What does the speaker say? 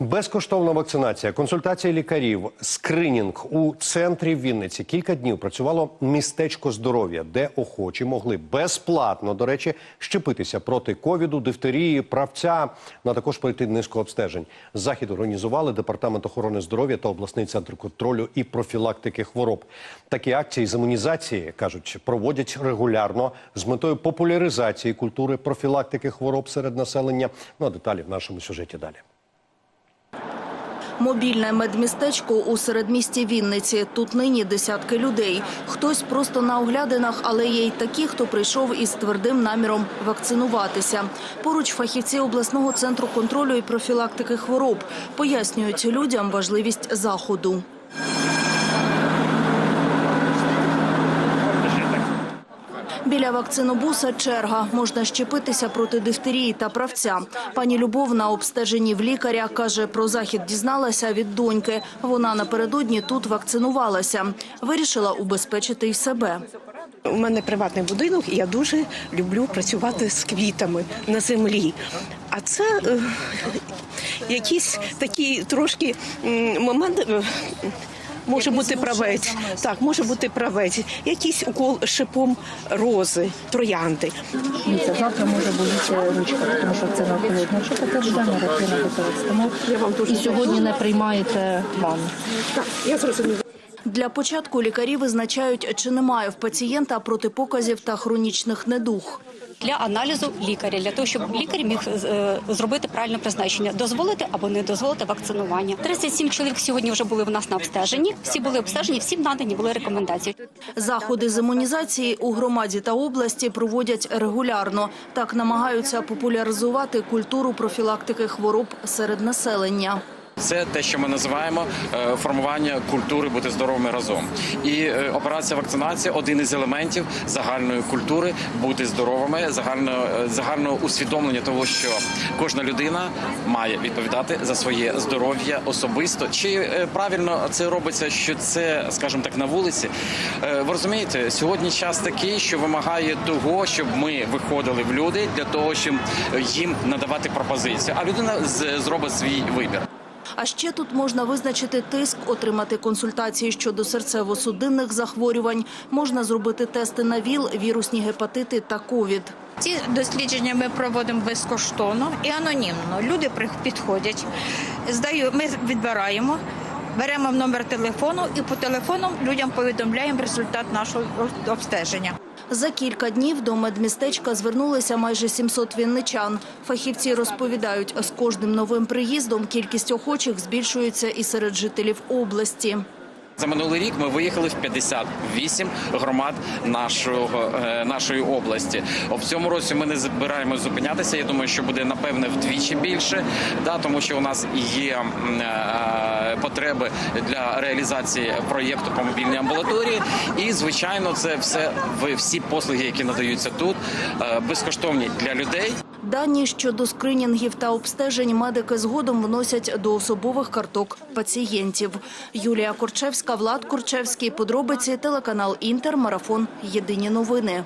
Безкоштовна вакцинація, консультації лікарів, скринінг у центрі Вінниці. Кілька днів працювало містечко здоров'я, де охочі могли безплатно, до речі, щепитися проти ковіду, дифтерії, правця, ну, а також пройти низку обстежень. Захід організували департамент охорони здоров'я та обласний центр контролю і профілактики хвороб. Такі акції з імунізації кажуть, проводять регулярно з метою популяризації культури профілактики хвороб серед населення. Ну а деталі в нашому сюжеті далі. Мобільне медмістечко у середмісті Вінниці. Тут нині десятки людей. Хтось просто на оглядинах, але є й такі, хто прийшов із твердим наміром вакцинуватися. Поруч фахівці обласного центру контролю і профілактики хвороб пояснюють людям важливість заходу. Біля вакцинобуса черга. Можна щепитися проти дифтерії та правця. Пані Любов на обстеженні в лікаря каже, про захід дізналася від доньки. Вона напередодні тут вакцинувалася. Вирішила убезпечити й себе. У мене приватний будинок, і я дуже люблю працювати з квітами на землі. А це е, якийсь такий трошки момент. е, Може бути правець, так може бути правець, якийсь укол шипом рози, троянди. Дивіться, завтра може боліти ручка, тому що це на холодно. Якщо таке буде, на реактивна обстановка. І сьогодні не приймаєте ванну. Я зрозуміла. Для початку лікарі визначають, чи немає в пацієнта протипоказів та хронічних недуг. Для аналізу лікаря, для того, щоб лікар міг е, зробити правильне призначення, дозволити або не дозволити вакцинування. 37 чоловік сьогодні вже були в нас на обстеженні. Всі були обстежені, всім надані були рекомендації. Заходи з імунізації у громаді та області проводять регулярно. Так намагаються популяризувати культуру профілактики хвороб серед населення. Це те, що ми називаємо е, формування культури бути здоровими разом. І е, операція вакцинація один із елементів загальної культури бути здоровими, загального е, загального усвідомлення того, що кожна людина має відповідати за своє здоров'я особисто. Чи правильно це робиться, що це, скажімо так, на вулиці? Ви розумієте, сьогодні час такий, що вимагає того, щоб ми виходили в люди для того, щоб їм надавати пропозицію, а людина зробить свій вибір. А ще тут можна визначити тиск, отримати консультації щодо серцево-судинних захворювань, можна зробити тести на ВІЛ, вірусні гепатити та ковід. Ці дослідження ми проводимо безкоштовно і анонімно. Люди підходять, здаю, ми відбираємо, беремо номер телефону і по телефону людям повідомляємо результат нашого обстеження. За кілька днів до медмістечка звернулися майже 700 вінничан. Фахівці розповідають, з кожним новим приїздом кількість охочих збільшується і серед жителів області. За минулий рік ми виїхали в 58 громад нашого е, нашої області. В цьому році ми не збираємося зупинятися. Я думаю, що буде напевне вдвічі більше, да тому що у нас є е, потреби для реалізації проєкту по мобільній амбулаторії. І звичайно, це все всі послуги, які надаються тут, е, безкоштовні для людей. Дані щодо скринінгів та обстежень медики згодом вносять до особових карток пацієнтів. Юлія Корчевська, Влад Корчевський. Подробиці телеканал Інтер. Марафон. Єдині новини.